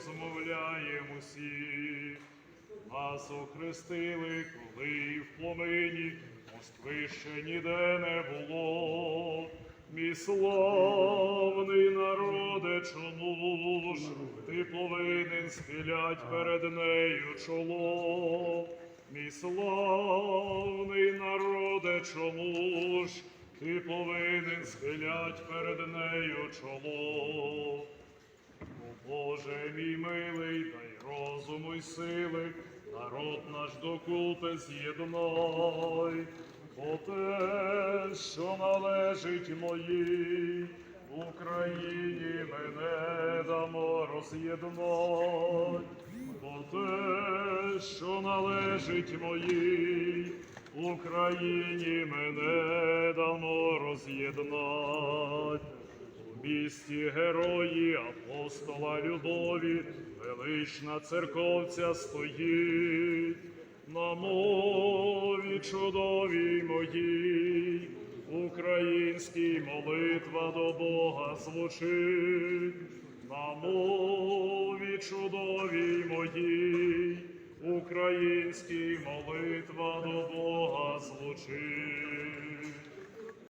розмовляємо усі. Нас охрестили, коли в пломені Москви ще ніде не було. Мій славний народе, чому ж ти повинен схилять перед нею чоло? Мій славний народе, чому ж ти повинен схилять перед нею чоло? Сили, народ наш докупи з'єднай, бо те, що належить моїй, Україні мене дамо роз'єднай, бо те, що належить моїй, Україні мене дамо роз'єднать. Місті герої апостола любові, велична церковця стоїть, на мові чудовій моїй, українській молитва до Бога звучить, на мові чудовій моїй, українській молитва до Бога звучить.